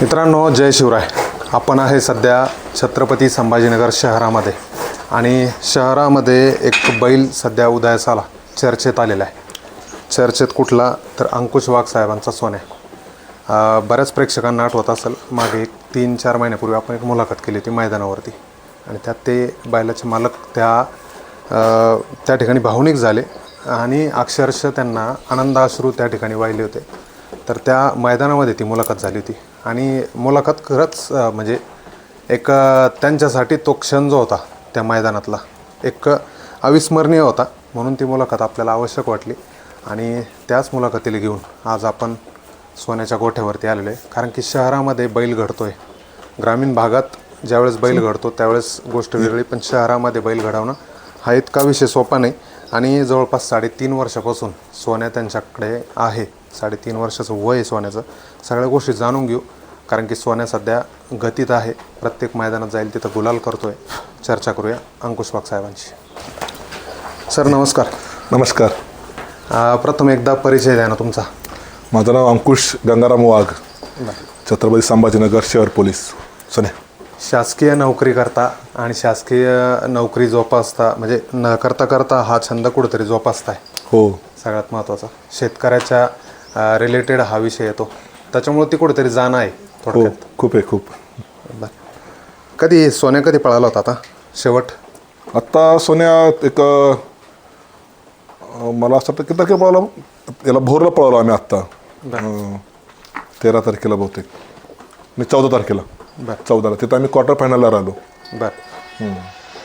मित्रांनो जय शिवराय. आपण आहे सध्या छत्रपती संभाजीनगर शहरामध्ये आणि शहरामध्ये एक बैल सध्या उदयास आला चर्चेत आलेला आहे. चर्चेत कुठला तर अंकुश वाघ साहेबांचा सोन्या बऱ्याच प्रेक्षकांना आठवत असेल मागे एक तीन चार महिन्यापूर्वी आपण एक मुलाखत केली होती मैदानावरती. आणि त्यात ते बैलाचे मालक त्या त्या ठिकाणी भावनिक झाले आणि अक्षरशः त्यांना आनंदाश्रू त्या ठिकाणी वाहिले होते. तर त्या मैदानामध्ये ती मुलाखत झाली होती. आणि मुलाखत खरंच म्हणजे एक त्यांच्यासाठी तो क्षण जो होता त्या मैदानातला एक अविस्मरणीय होता म्हणून ती मुलाखत आपल्याला आवश्यक वाटली. आणि त्याच मुलाखतीला घेऊन आज आपण सोन्याच्या गोठ्यावरती आलेलो आहे. कारण की शहरामध्ये बैल घडतो आहे ग्रामीण भागात ज्यावेळेस बैल घडतो त्यावेळेस गोष्ट वेगळी पण शहरामध्ये बैल घडवणं हा इतका विषय सोपा नाही. आणि जवळपास साडेतीन वर्षापासून सोन्या त्यांच्याकडे आहे. साडेतीन वर्षाचं वय आहे सोन्याचं. सगळ्या गोष्टी जाणून घेऊ. कारण की सोन्या सध्या गतीत आहे. प्रत्येक मैदानात जाईल तिथं गुलाल करतोय. चर्चा करूया अंकुश वाघ साहेबांची. सर नमस्कार. नमस्कार. प्रथम एकदा परिचय द्या ना तुमचा. माझं नाव अंकुश गंगाराम वाघ. छत्रपती संभाजीनगर शहर पोलीस. सोने शासकीय नोकरी करता आणि शासकीय नोकरी जोपासता म्हणजे न करता करता हा छंद कुठेतरी जोपासताय. हो. सगळ्यात महत्त्वाचा. शेतकऱ्याच्या रिलेटेड हा विषय येतो. त्याच्यामुळे ती कुठेतरी जाणं आहे हो थोडक्यात. खूप आहे खूप. बरं. कधी सोन्या कधी पळाला होता आता? शेवट? आत्ता सोन्या एक अं, मला असं वाटतं किती तारखेला पळालो? याला भोरला पळालो आम्ही आत्ता. अं, तेरा तारखेला बहुतेक. मी चौदा तारखेला. बरं. चौदाला. तिथं आम्ही क्वार्टर फायनलला राहिलो. बरं.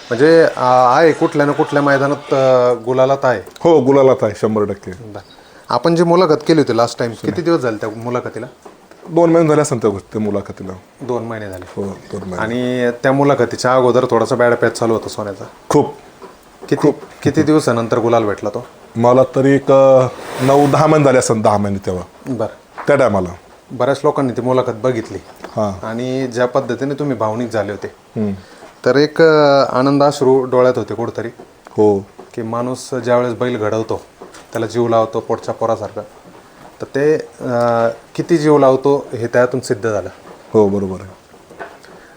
म्हणजे आ, आहे कुठल्या ना कुठल्या मैदानात अ, गुलालात आहे? हो गुलालात आहे शंभर टक्के. बरं. आपण जी मुलाखत केली होती लास्ट टाइम किती दिवस झाले त्या मुलाखतीला? दोन महिने झाले असं त्या गोष्टी मुलाखतीला. दोन महिने झाले. हो दोन महिने. आणि त्या मुलाखतीच्या अगोदर थोडासा बॅड पॅच चालू होता सोन्याचा. खूप. किती किती दिवसानंतर गुलाल भेटला तो? मला तरी एक अं, नऊ दहा महिने झाले असं दहा महिने तेव्हा. बरं. त्या टायमाला बऱ्याच लोकांनी ती मुलाखत बघितली. हां. आणि ज्या पद्धतीने तुम्ही भावनिक झाले होते. तर एक अ, आनंदाश्रू डोळ्यात होते कुठंतरी. हो. की माणूस ज्यावेळेस बैल घडवतो त्याला जीव लावतो पोटच्या पोरासारखं. तर ते अ, किती जीव लावतो हे त्यातून सिद्ध झालं. हो बरोबर आहे.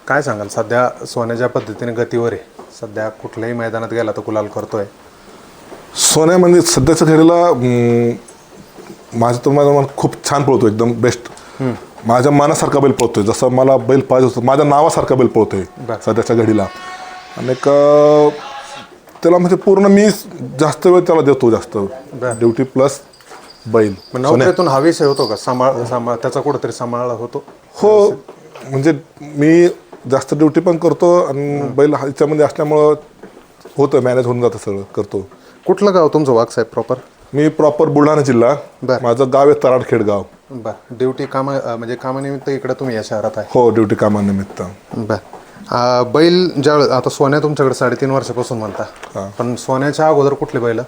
काय सांगाल? सध्या सोन्या ज्या पद्धतीने गतीवर आहे सध्या कुठल्याही मैदानात गेला तर गुलाल करतोय. सोन्या म्हणजे सध्याच्या घडीला अं, माझं तर माझं मन खूप छान पळतो एकदम बेस्ट माझ्या मनासारखा बैल पळतोय जसं मला बैल पाहिजे होतं माझ्या नावासारखा बैल पळतोय बरं. सध्याच्या घडीला. आणि एक अं, त्याला म्हणजे पूर्ण मी जास्त वेळ त्याला देतो जास्त. ड्युटी प्लस बैल मग नोकरीतून हा विषय होतो का? सांभाळ सांभाळ त्याचा कुठंतरी सांभाळला होतो? हो. म्हणजे मी जास्त ड्युटी पण करतो आणि बैल ह्याच्यामध्ये असल्यामुळं होतं मॅनेज होऊन जातं सगळं करतो. कुठलं गाव तुमचं वाघ साहेब प्रॉपर मी प्रॉपर बुलढाणा जिल्हा. बरं. माझं गाव आहे तराडखेड गाव. बर. ड्युटी कामा अ, म्हणजे कामानिमित्त इकडे तुम्ही या शहरात आहे. हो ड्युटी कामानिमित्त. बर. बैल ज्या आता सोन्या तुमच्याकडे साडेतीन वर्षापासून म्हणता. पण सोन्याच्या अगोदर कुठले बैल?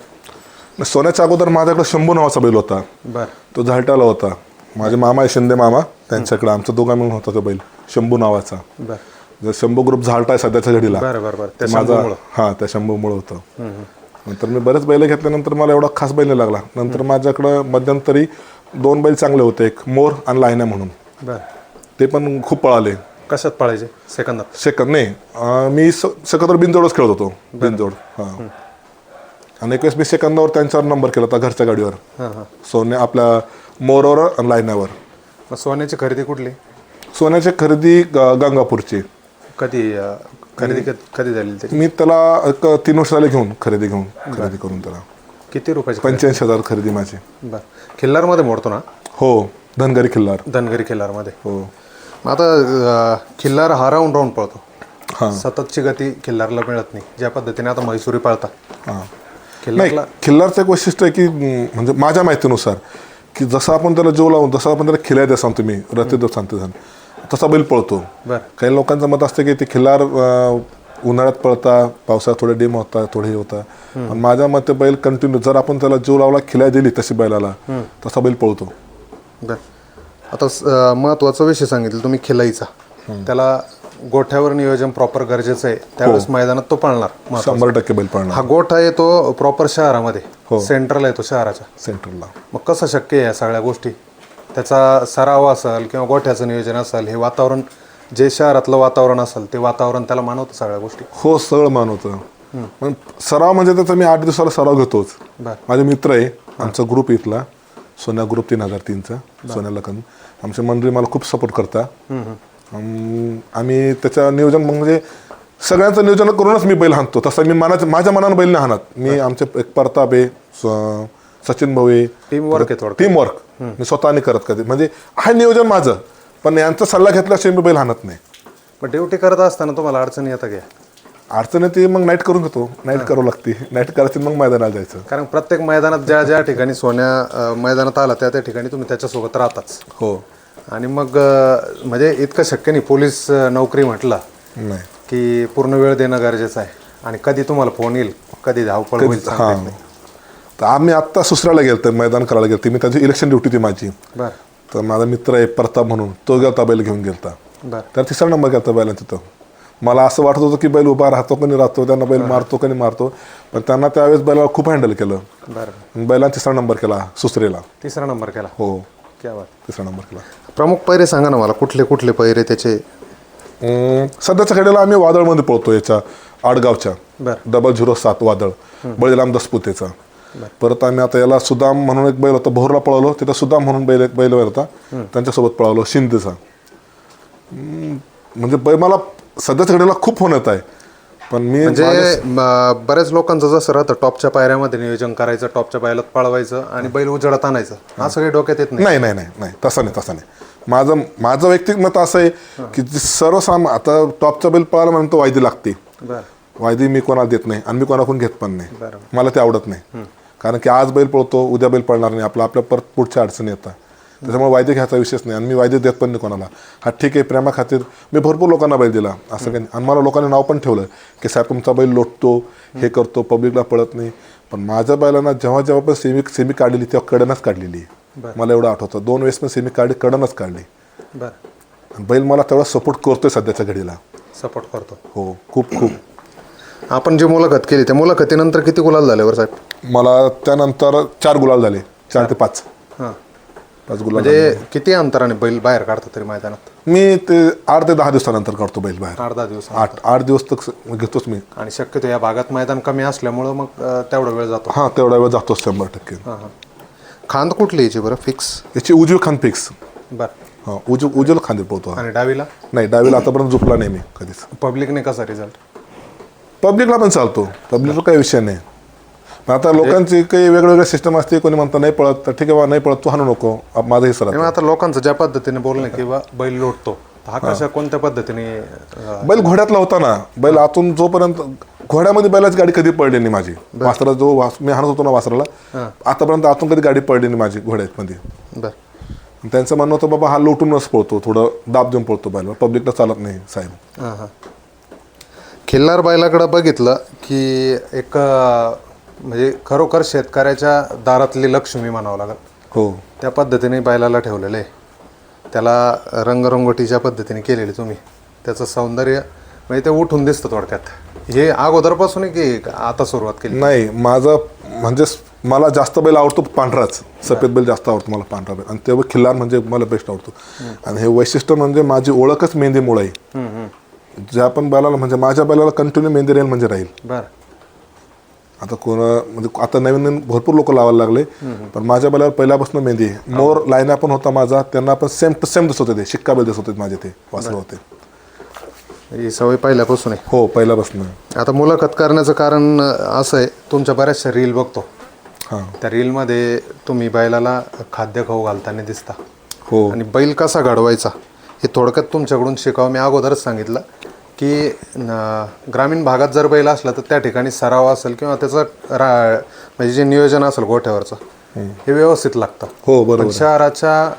सोन्याच्या अगोदर माझ्याकडे शंभू नावाचा बैल होता. बर. तो झालटाला होता. माझे मामा आहे शिंदे मामा. त्यांच्याकडे आमचा दोघा मिळून होता तो बैल शंभू नावाचा. बर. जर शंभू ग्रुप झालटा आहे सध्याच्या घडीला. बरं बरं बरं. त्या माझा शंभूमुळं. हा त्या शंभूमुळे होतं. नंतर मी बरेच बैल घेतल्यानंतर मला एवढा खास बैल नाही लागला. नंतर माझ्याकडं मध्यंतरी दोन बैल चांगले होते एक मोर आणि लायना म्हणून. बर. ते पण खूप पळाले. कशात पळायचे? सेकंदात. सेकंद नाही. अं, मी स- सेकंदावर बिनजोडच खेळत होतो. बिनजोड हां. आणि एक वेळेस मी सेकंदावर त्यांच्यावर नंबर केला होता घरच्या गाडीवर. हां हां. सोन्या आपल्या मोरावर आणि लायनावर. मग सोन्याची खरेदी कुठली? सोन्याची खरेदी ग- गंगापूरची. कधी अ, खरेदी कध- कधी झाली त्याची? मी त्याला एक तीन वर्ष झाले घेऊन खरेदी घेऊन खरेदी करून त्याला. किती रुपयाची पंच्याऐंशी हजार खरेदी माझी. बर. खिल्लारमध्ये मोडतो ना? हो धनगरी किल्लार धनगरी खिल्लारमध्ये. हो. आता खिल्लार हा राऊंड राऊंड पळतो. हां. सततची गती खिल्लारला मिळत नाही ज्या पद्धतीने आता म्हैसुरी पळता हां. खिल्लारला खिल्लारचं एक वैशिष्ट्य आहे की म्हणजे माझ्या माहितीनुसार की जसं आपण त्याला जीव लावून जसं आपण त्याला खिलाय द्या सांगतो मी रतीदेव सांगते सांग तसा बैल पळतो. काही लोकांचं मत असतं की ते खिल्लार उन्हाळ्यात पळता पावसाळ्यात थोडे डिम होता थोडे हे होता. पण माझ्या मते बैल कंटिन्यू जर आपण त्याला जीव लावला खिलाय दिली तशी बैलाला तसा बैल पळतो. आता महत्त्वाचा विषय सांगितलं तुम्ही खिलाईचा. त्याला गोठ्यावर नियोजन प्रॉपर गरजेचं आहे. त्यावेळेस मैदानात तो पळणार. शंभर टक्के बैल पळणार. हा गोठा येतो प्रॉपर शहरामध्ये. सेंट्रल येतो शहराच्या सेंटरला मग कसं शक्य आहे या सगळ्या गोष्टी? त्याचा सराव असेल किंवा गोठ्याचं नियोजन असेल हे वातावरण जे शहरातलं वातावरण असेल ते वातावरण त्याला मानवतं सगळ्या गोष्टी. हो सगळं मान होतं पण सराव म्हणजे त्याचा मी आठ दिवसाला सराव घेतोच. माझे मित्र आहे आमचा ग्रुप इथला. सोन्या ग्रुप तीन हजार तीनचा सोन्या लखन. आमची मंडळी मला खूप सपोर्ट करता. अम, आम्ही त्याच्या नियोजन म्हणजे सगळ्यांचं नियोजन करूनच मी बैल हाणतो. तसं मी मनाच्या माझ्या मनानं बैल नाही हाणत. मी आमचे एक परताप आहे स- सचिन भाऊ आहे. टीम वर्क आहे थोडं टीम वर्क मी स्वतः नाही करत कधी. म्हणजे आहे नियोजन माझं. पण यांचा सल्ला घेतल्याशिवाय मी बैल हाणत नाही. मग ड्युटी करत असताना तुम्हाला अडचणी येतं घ्या अडचण येते मग नाईट करून घेतो. नाईट करावं लागते. नाईट करायची मग मैदानाला जायचं. कारण प्रत्येक मैदानात ज्या ज्या ठिकाणी सोन्या अं, मैदानात आला त्या त्या ठिकाणी तुम्ही त्याच्यासोबत राहताच. हो. आणि मग अं, म्हणजे इतकं शक्य नाही. पोलीस अं, नोकरी म्हटलं नाही. की पूर्ण वेळ देणं गरजेचं आहे. आणि कधी तुम्हाला फोन येईल कधी धावपळ होईल सांगता हां. येत नाही. तर आम्ही आत्ता सुसराला गेलतो मैदान करायला गेलतो. मी त्याची इलेक्शन ड्युटी ती माझी. बर. तर माझा मित्र आहे प्रताप म्हणून तो गेलता बैल घेऊन गेलता. बर. तर तिसरा नंबर गेलता बैला तिथं मला असं वाटत होतं की बैल उभा राहतो का नाही राहतो त्यांना बैल मारतो का नाही मारतो पण त्यांना त्यावेळेस बैलाला खूप हँडल केलं. बर. बैलांना तिसरा नंबर केला सुसरेला. तिसरा नंबर केला. हो. क्या बात. तिसरा नंबर केला. प्रमुख पैरे सांगा ना मला कुठले कुठले पैरे त्याचे? अं, सध्याच्या घडीला आम्ही वादळमध्ये पळतो याच्या आडगावच्या. बर. डबल झिरो सात वादळ बळीराम दसपुतेचा. परत आम्ही आता याला सुदाम म्हणून एक बैल होता भोरला पळवलो तिथं सुदाम म्हणून बैल एक बैल होता त्यांच्यासोबत पळवलो शिंदेचा. हम्म, म्हणजे बैल मला सध्याच्या घडीला खूप फोन येत आहे. पण मी म्हणजे म- बऱ्याच लोकांचं जसं राहतं टॉपच्या पायऱ्यामध्ये नियोजन करायचं टॉपच्या पायऱ्यात पळवायचं आणि बैल उजळत आणायचं. असं काही डोक्यात येत नाही. नाही नाही नाही नाही. तसं नाही तसं नाही. माझं माझं वैयक्तिक मत असं आहे की जे सर्वसाम आता टॉपचा बैल पळायला म्हणून तो वायदी लागते. बर. वायदी मी कोणाला देत नाही आणि मी कोणाकडून घेत पण नाही. मला ते आवडत नाही. कारण की आज बैल पळतो उद्या बैल पळणार नाही. आपला आपल्या परत पुढच्या अडचणी येतात. त्याच्यामुळे वायदे घ्यायचा विषयच नाही. आणि मी वायदे देत पण नाही कोणाला. हा ठीक आहे प्रेमा खातीर मी भरपूर लोकांना बैल दिला. असं काही नाही. आणि मला लोकांनी नाव पण ठेवलं की साहेब तुमचा बैल लोटतो हे करतो पब्लिकला पळत नाही. पण माझ्या बैलांना जेव्हा जेव्हा पण सेमी सेमी काढलेली तेव्हा कडनच काढलेली. मला एवढं आठवतं. दोन वेळेस पण सेमी काढली कडनच काढली. बर. बैल मला तेवढा सपोर्ट करतोय सध्याच्या घडीला. सपोर्ट करतो. हो खूप खूप. आपण जी मुलाखत केली त्या मुलाखतीनंतर किती गुलाल झाल्यावर साहेब? मला त्यानंतर चार गुलाल झाले. चार ते पाच. हां. पाच गुलाल म्हणजे किती अंतराने बैल बाहेर काढतो तरी मैदानात? मी ते आठ ते दहा दिवसानंतर काढतो बैल बाहेर. आठ दहा दिवस आठ आठ दिवस तक घेतोच मी. आणि शक्यतो या भागात मैदान कमी असल्यामुळं मग अं, तेवढा वेळ जातो. हां तेवढा वेळ जातोच शंभर टक्के. हां हां. खांद कुठली याची बरं? फिक्स? याची उजवी खांद फिक्स. बर. हां उजव उजवल खांदे पोहतो आणि डावीला? नाही डावीला आतापर्यंत झोपला नाही मी कधीच. पब्लिकने कसा रिझल्ट पब्लिकला पण चालतो. पब्लिकला काही विषय नाही. आता लोकांची काही वेगवेगळे सिस्टम असते कोणी म्हणतं नाही पळत. तर ठीक आहे बा नाही पळत तू हाणू नको. आप- माझं हे तेव्हा आता लोकांचं ज्या पद्धतीने बोलणं की बा बैल लोटतो हा कशा कोणत्या पद्धतीने अं, बैल घोड्यातला होता ना बैल आतून जोपर्यंत घोड्यामध्ये बैलाची गाडी कधी पडली नाही माझी. वासरा जो वास मी हाणत होतो ना वासराला आतापर्यंत आतून कधी गाडी पडली नाही माझी घोड्यामध्ये. बर. त्यांचं म्हणणं होतं बाबा हा लोटूनच पळतो थोडं दाब देऊन पळतो बैल पब्लिकला चालत नाही साहेब. हां हां. खिल्लार बैलाकडं बघितलं की एक अं, म्हणजे खरोखर शेतकऱ्याच्या दारातली लक्ष्मी म्हणावं लागेल. हो. त्या पद्धतीने बैलाला ठेवलेलं आहे. त्याला रंगरंगोटीच्या पद्धतीने केलेली तुम्ही. त्याचं सौंदर्य म्हणजे ते उठून दिसतं थोडक्यात. हे अगोदरपासून की आता सुरुवात केली? नाही माझं म्हणजे मला जास्त बैल आवडतो पांढराच. सफेद बैल जास्त आवडतो मला पांढरा बैल. आणि तेव्हा खिल्लार म्हणजे मला बेस्ट आवडतो. आणि हे वैशिष्ट्य म्हणजे माझी ओळखच मेहंदीमुळे आहे. ज्या पण बैलाला म्हणजे माझ्या बैलाला कंटिन्यू मेहंदी राहील म्हणजे राहील. बरं. आता कोण म्हणजे आता नवीन नवीन भरपूर लोक लावायला लागले पण माझ्या बैलावर पहिल्यापासून मेहंदी. आहे मोर लाईना पण होता माझा त्यांना पण सेम टू सेम दिसत होते शिक्का बैल दिसत होते माझे ते वासर होते. ही सवय पहिल्यापासून आहे. हो पहिल्यापासून. आता मुलाखत करण्याचं कारण असं आहे तुमच्या बऱ्याचशा रील बघतो. हां. त्या रीलमध्ये तुम्ही बैलाला खाद्य खाऊ घालताना दिसता. हो. आणि बैल कसा घडवायचा हे थोडक्यात तुमच्याकडून शिकावं मी अगोदरच सांगितलं. की ग्रामीण भागात जर बैल असला तर त्या ठिकाणी सराव असेल किंवा त्याचं रा म्हणजे जे नियोजन असेल गोठ्यावरचं हे. व्यवस्थित लागतं. हो बरोबर शहराच्या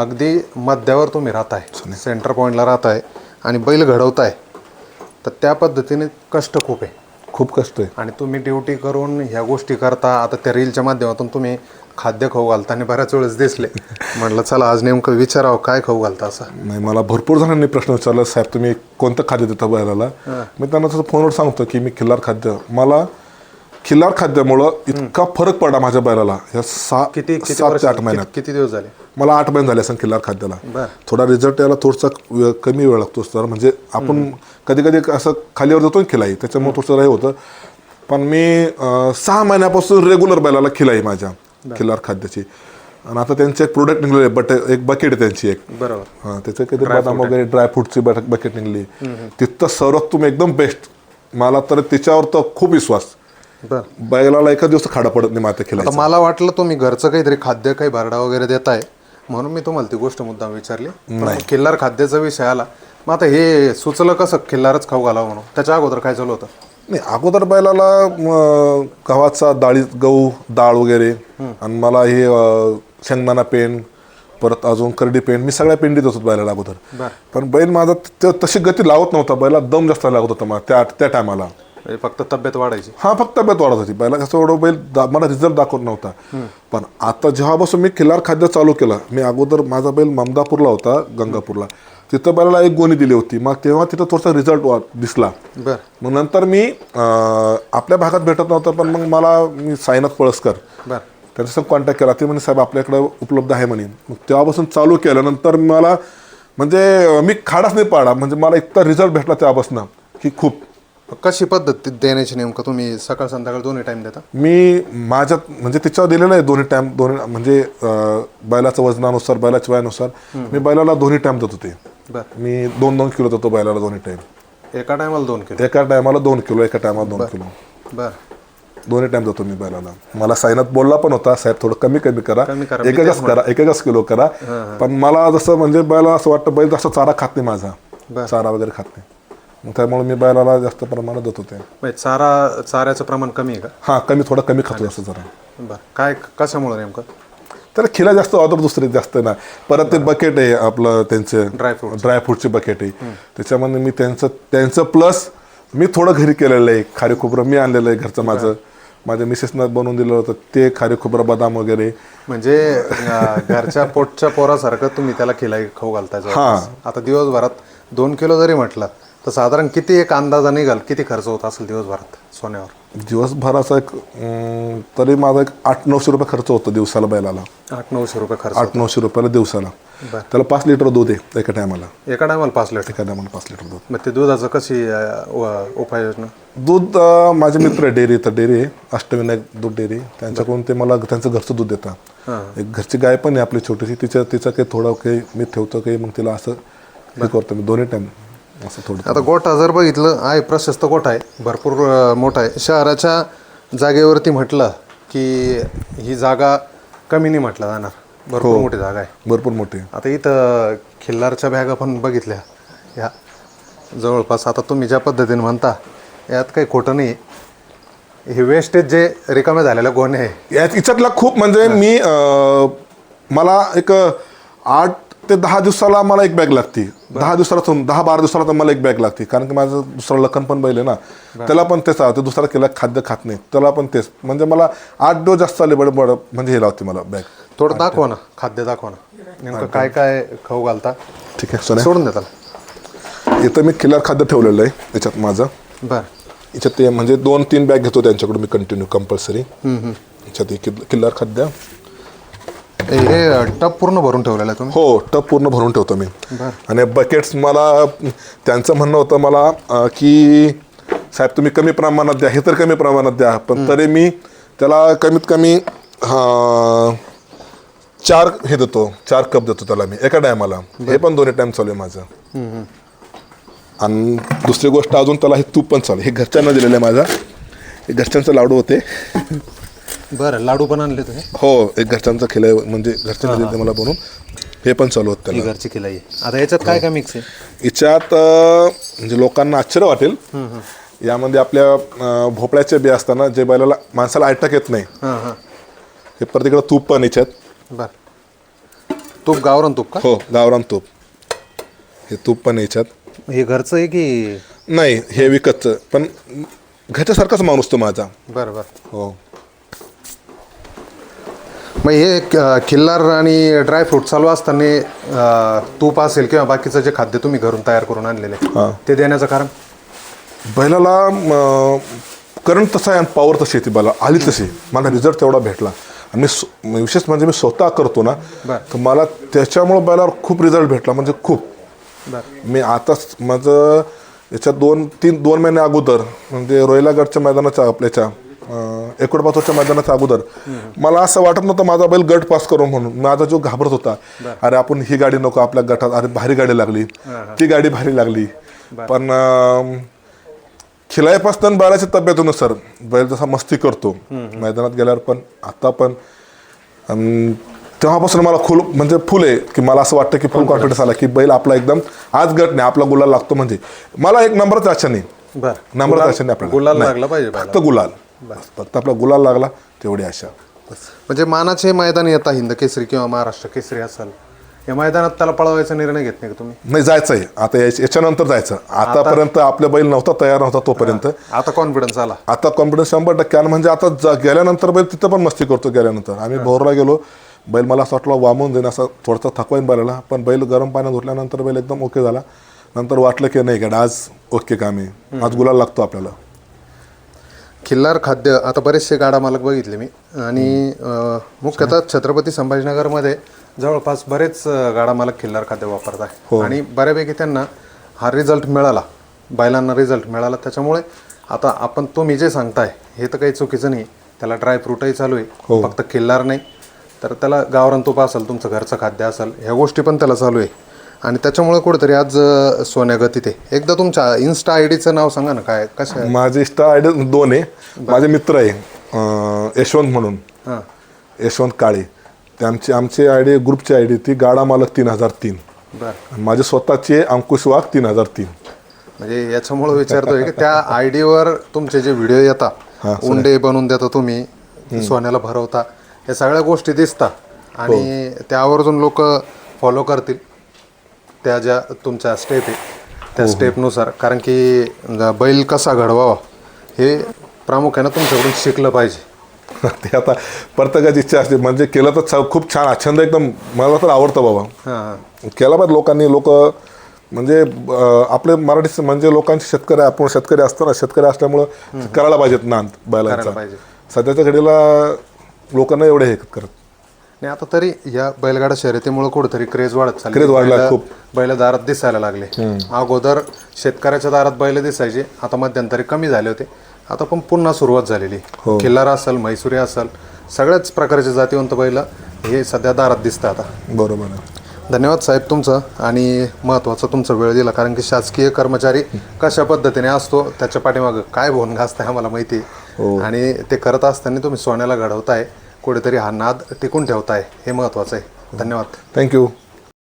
अगदी मध्यावर तुम्ही राहताय सेंटर पॉईंटला राहताय आणि बैल घडवताय तर त्या पद्धतीने कष्ट खूप आहे. खूप कष्ट आहे. आणि तुम्ही ड्युटी करून ह्या गोष्टी करता आता त्या रीलच्या माध्यमातून तुम्ही खाद्य खाऊ घालताना बऱ्याच वेळेस दिसले. म्हटलं चला आज नेमकं विचारावं काय खाऊ घालता असं? नाही मला भरपूर जणांनी प्रश्न विचारला साहेब तुम्ही कोणतं खाद्य देता बैलाला मी त्यांना तसं फोनवर सांगतो की मी खिल्लार खाद्य. मला खिल्लार खाद्यामुळं इतका फरक पडला माझ्या बैलाला या सहा किती किती सात ते आठ महिन्यात. किती- दिवस झाले? मला आठ महिने झाले असं खिल्लार खाद्याला. बर. थोडा रिझल्ट यायला थोडासा वे- कमी वेळ लागतो सर. म्हणजे आपण कधी कधी असं खालीवर देतो ना खिलाई त्याच्यामुळे थोडंसं हे होतं. पण मी अं, सहा महिन्यापासून रेग्युलर बैलाला खिलाई माझ्या. खिल्लार खाद्याची. आणि आता त्यांचे एक प्रोडक्ट निघलेले बट एक बकेट त्यांची एक. बरोबर. हां त्याचं काहीतरी बदाम वगैरे ड्रायफ्रूटची बकेट निघली. तिथं सर्वोत्तम एकदम बेस्ट मला तर त्याच्यावर तर खूप विश्वास. बर. बैलाला एका दिवस खाडा पडत नाही माते आता मला वाटलं तुम्ही घरचं काहीतरी खाद्य काही भरडा वगैरे देताय. म्हणून मी तुम्हाला ती गोष्ट मुद्दाम विचारली. खिल्लार खाद्याचा विषय आला. मग आता हे सुचलं कसं? खिल्लारच खाऊ घालावं म्हणून. त्याच्या अगोदर काय चालू होतं? नाही अगोदर बैलाला म, गव्हाचा डाळी गहू डाळ वगैरे आणि मला हे अ, शेंगदाणा पेंड परत अजून करडी पेंड मी सगळ्या पेंडीत होतो बैलाला अगोदर. पण बैल माझा त- तशी गती लावत नव्हता बैला दम जास्त लागत होता मला त्या त्या टायमाला. म्हणजे फक्त तब्येत वाढायची. हा फक्त तब्येत वाढत होती. बैला कसं एवढं बैल दा- मला रिझल्ट दाखवत नव्हता. पण आता जेव्हापासून मी खिल्लार खाद्य चालू केलं मी अगोदर माझा बैल ममदापूरला होता गंगापूरला. तिथं बैलाला एक गोणी दिली होती. मग तेव्हा तिथं थोडासा रिझल्ट वा दिसला. बर. मग नंतर मी अं, आपल्या भागात भेटत नव्हतं पण मग मला मी साईनाथ पळसकर बर. त्यांच्यासंग कॉन्टॅक्ट केला. ते म्हणे साहेब आपल्याकडे उपलब्ध आहे म्हणे. मग तेव्हापासून चालू केलं नंतर मला म्हणजे अं, मी खाडाच नाही पाडा. म्हणजे मला इतका रिझल्ट भेटला तेव्हापासून की खूप. कशी पद्धत देण्याची नेमकं तुम्ही सकाळ संध्याकाळ दोन्ही टाइम देता? मी माझ्यात म्हणजे तिच्यावर दिलेलं आहे दोन्ही टाईम दोन्ही म्हणजे अं, बैलाचं वजनानुसार बैलाच्या वयानुसार मी बैलाला दोन्ही टाईम देत होते. बर. मी दोन दोन किलो देतो बैलाला दोन्ही टाईम एका टायमाला दोन किलो. एका टायमाला दोन किलो एका टायमाला दोन किलो. बर. दोन्ही टाइम देतो मी बैलाला. मला साईनाथ बोलला पण होता साहेब थोडं कमी कमी करा. कमी करा. मी एकच करा एकच किलो करा. पण मला जसं म्हणजे बैला असं वाटतं बैल जास्त चारा खात नाही माझा. बरं. चारा वगैरे खात नाही. मग त्यामुळे मी बैलाला जास्त प्रमाणात देत होते म्हणजे चारा चाऱ्याचं प्रमाण कमी आहे का? हां कमी थोडं कमी खातो असं जरा. बर. काय कशामुळे नेमकं? तर खिला जास्त ऑर्डर दुसरे जास्त ना. परत ते बकेट आहे आपलं त्यांचे Dryfruit. ड्रायफ्रूटचे बकेट आहे. त्याच्यामध्ये मी त्यांचं त्यांचं प्लस मी थोडं घरी केलेलं आहे. खारी खोबरं मी आणलेलं आहे घरचं माझं. माझ्या मिसेसनं बनवून दिलं होतं. ते खारी खोबरं बदाम वगैरे. म्हणजे घरच्या पोटच्या पोरासारखं तुम्ही त्याला खिलाई खाऊ घालताय जवळपास. आता दिवसभरात दोन किलो जरी म्हटलं तर साधारण किती एक अंदाजा निघाल? किती खर्च होत असेल दिवसभरात सोन्यावर? दिवसभराचा एक अं, तरी माझा एक आठ नऊशे रुपये खर्च होतो दिवसाला बैलाला. आठ नऊशे रुपये खर्च आठ नऊशे रुपयाला दिवसाला. बरं. त्याला पाच लिटर दूध आहे एका टायमाला. एका टायमाला पाच लिटर? एका टायमाला पाच लिटर दूध. मग ते दुधाचं कशी अं, व- उपाययोजना? दूध अं, माझे मित्र आहे डेअरी तर डेअरी आहे. अष्टविनायक दूध डेअरी त्यांच्याकडून ते मला त्यांचं घरचं दूध देतात. एक घरची गाय पण आहे आपली छोटीशी. तिच्या तिचं काही थोडं काही मी ठेवतो काही मग तिला असं हे करतो. मी दोन्ही टाइम असं थोडं आता गोठा जर बघितलं आहे प्रशस्त गोठा आहे भरपूर अं, मोठा आहे. शहराच्या जागेवरती म्हटलं की ही जागा कमी नाही म्हटलं जाणार. भरपूर मोठी जागा आहे. भरपूर मोठी आहे. आता इथं खिल्लारच्या बॅगा पण बघितल्या. ह्या जवळपास आता तुम्ही ज्या पद्धतीने म्हणता यात काही खोटं नाही. हे वेस्टेज जे रिकामे झालेल्या गोणे आहे. यात याच्यातला खूप म्हणजे मी अं, मला एक आठ ते दहा दिवसाला मला एक बॅग लागते. दहा दिवसाला दहा बारा दिवसाला तर मला एक बॅग लागते. कारण की माझं दुसरं लखन पण बैल आहे ना. त्याला पण तेच आहे. ते दुसरा केला खाद्य खात नाही. त्याला पण तेच. म्हणजे मला आठ दिवस जास्त चालले बड बड म्हणजे हे लावते मला बॅग थोडं दाखवा ना खाद्य दाखवा ना. नेमकं काय काय खाऊ घालता? ठीक आहे सोन्या. सोडून देताल. इथं मी खिल्लार खाद्य ठेवलेलं आहे याच्यात माझं. बरं. याच्यात ते म्हणजे दोन तीन बॅग घेतो त्यांच्याकडून मी कंटिन्यू कंपल्सरी याच्यात हे किल्ल- किल्लार खाद्य. हे टप पूर्ण भरून ठेवलेलं आहे तुम्ही? हो टप पूर्ण भरून ठेवतो मी. आणि बकेट्स मला त्यांचं म्हणणं होतं मला अं, की साहेब तुम्ही कमी प्रमाणात द्या. हे तर कमी प्रमाणात द्या. पण तरी मी त्याला कमीत कमी चार हे देतो. चार कप देतो त्याला मी एका टायमाला हे पण दोन्ही टाइम चालू आहे माझं. आणि दुसरी गोष्ट अजून त्याला हे तूप पण चालू आहे. हे घरच्यांना दिलेलं आहे माझा. हे घरच्यांचं लाडू होते. बरं लाडू पण आणले तुम्ही? हो एक घरच्यांचा खेळ म्हणजे घरच्यांना दिले मला बनवून. हे पण चालू होतं ही त्याला. घरची खिलाई आहे आता याच्यात काय काय मिक्स आहे? याच्यात अं, म्हणजे लोकांना आश्चर्य वाटेल. यामध्ये आपल्या अं, भोपळ्याचे बी असताना जे बैलाला माणसाला अटॅक येत नाही. हां हां. हे प्रत्येकडे तूप पण याच्यात. बरं. तूप गावरान तूप हो गावरान तूप. हे तूप पण याच्यात. हे घरचं आहे की? नाही हे विकतचं. पण घरच्यासारखाच माणूस तो माझा. बरं बरं. हो. मग हे खिल्लार आणि ड्रायफ्रूट चालू असताना तूप असेल किंवा बाकीचं जे खाद्य तुम्ही घरून तयार करून आणलेले. ते देण्याचं कारण? बैलाला करंट तसा आहे आणि पॉवर तशी येते मला आली तशी. मला रिझल्ट तेवढा भेटला. आणि मी विशेष म्हणजे मी स्वतः करतो ना. तर मला त्याच्यामुळं बैलावर खूप रिझल्ट भेटला. म्हणजे खूप. मी आता माझं याच्या दोन तीन दोन महिने अगोदर म्हणजे रोयलागडच्या मैदानाच्या आपल्याच्या एकोडपाचोच्या मैदानाच्या अगोदर. मला असं वाटत नव्हतं माझा बैल गट पास करू म्हणून. माझा जो घाबरत होता अरे आपण ही गाडी नको आपल्या गटात अरे भारी गाडी लागली. ती गाडी भारी लागली. पण अं, खिलायपासून बैलाच्या तब्येतीनुसार बैल जसा मस्ती करतो मैदानात गेल्यावर पण आता पण तेव्हापासून मला फुल म्हणजे फुल आहे की मला असं वाटतं की फुल कॉन्फिडन्स आला की बैल आपला एकदम आज गट नाही आपला गुलाल लागतो म्हणजे. मला एक नंबरच आशा नाही. बरं. नंबरच आशा नाही आपल्याला. गुलाल. लागला पाहिजे. फक्त गुलाल. फक्त आपला गुलाल लागला तेवढी आशा. बस. म्हणजे मानाचे मैदान येता हिंद केसरी किंवा महाराष्ट्र केसरी असेल. या मैदानात त्याला पळवायचा निर्णय घेत नाही का तुम्ही? नाही जायचंय. आता याच्या- याच्यानंतर जायचं. आतापर्यंत आपल्या बैल नव्हता तयार नव्हता तोपर्यंत. आता कॉन्फिडन्स आला. आता कॉन्फिडन्स शंभर टक्के. आणि म्हणजे आता ज- गेल्यानंतर बैल तिथं पण मस्ती करतो गेल्यानंतर. आम्ही भोरला गेलो. बैल मला असं वाटलं वामून जाईन असं थोडासा थकवाईन बैलाला पण बैल गरम पाण्यात धुतल्यानंतर बैल एकदम ओके झाला. नंतर वाटलं की नाही गाडी आज ओके काम आहे आज गुलाल लागतो आपल्याला. खिल्लार खाद्य आता बरेचसे गाडा मालक बघितले मी. आणि मुख्यतः छत्रपती संभाजीनगरमध्ये जवळपास बरेच गाडा मालक खिल्लार खाद्य वापरतात आणि बऱ्यापैकी त्यांना हा रिझल्ट मिळाला. बैलांना रिझल्ट मिळाला. त्याच्यामुळे आता आपण तुम्ही जे सांगताय हे तर काही चुकीचं नाही. त्याला ड्राय फ्रूटही चालू आहे. फक्त खिल्लार नाही. तर त्याला गावरान तूप असेल तुमचं घरचं खाद्य असेल ह्या गोष्टी पण त्याला चालू आहे. आणि त्याच्यामुळे कुठेतरी आज अं, सोन्या गतीत आहे एकदा तुमच्या इन्स्टा आय डीचं नाव सांगा ना काय कसं माझे इष्टा आयडी दोन आहे. माझे मित्र आहे यशवंत म्हणून. हां. यशवंत काळे. ते आमची आमची आय डी ग्रुपची आय डी ती गाडा मालक तीन हजार तीन. बरं. माझी स्वतःची अंकुश वाघ तीन हजार तीन. म्हणजे याच्यामुळे विचारतोय की त्या आयडीवर तुमचे जे व्हिडिओ येतात उंडे बनवून देता तुम्ही सोन्याला भरवता या सगळ्या गोष्टी दिसतात. आणि त्यावरून लोक फॉलो करतील. त्या ज्या तुमच्या स्टेप आहे त्या स्टेपनुसार कारण की बैल कसा घडवावा हे प्रामुख्यानं तुमच्याकडून शिकलं पाहिजे. ते आता प्रत्येकाची इच्छा असते. म्हणजे केलं तर खूप छान छंद एकदम. मला तर आवडतं बाबा. हां हां. केला पाहिजे लोकांनी लोक म्हणजे आपले मराठी म्हणजे लोकांचे शेतकरी आपण शेतकरी असतो ना शेतकरी असल्यामुळं करायला पाहिजेत नांद बैलांचा. सध्याच्या घडीला लोकांना एवढे हे करत. नाही आता तरी या बैलगाडा शर्यतीमुळे कुठेतरी क्रेज वाढत चालली. क्रेज वाढला बैलं- खूप. बैल दारात दिसायला लागले. अगोदर शेतकऱ्याच्या दारात बैल दिसायचे आता मध्यंतरी कमी झाले होते. आता पण पुन्हा सुरुवात झालेली. हो. किल्लार असेल म्हैसुरी असेल सगळ्याच प्रकारचे जातीवंत बैल हे सध्या दारात दिसतात आता. बरोबर आहे. धन्यवाद साहेब तुमचं आणि महत्त्वाचा तुमचा वेळ दिला कारण की शासकीय कर्मचारी कशा पद्धतीने असतो त्याच्या पाठीमागं काय भोन घासताय आम्हाला माहिती आहे. आणि ते करत असताना तुम्ही सोन्याला घडवताय. कुठेतरी हा नाद टिकून ठेवताय हे महत्त्वाचं आहे. धन्यवाद. थँक्यू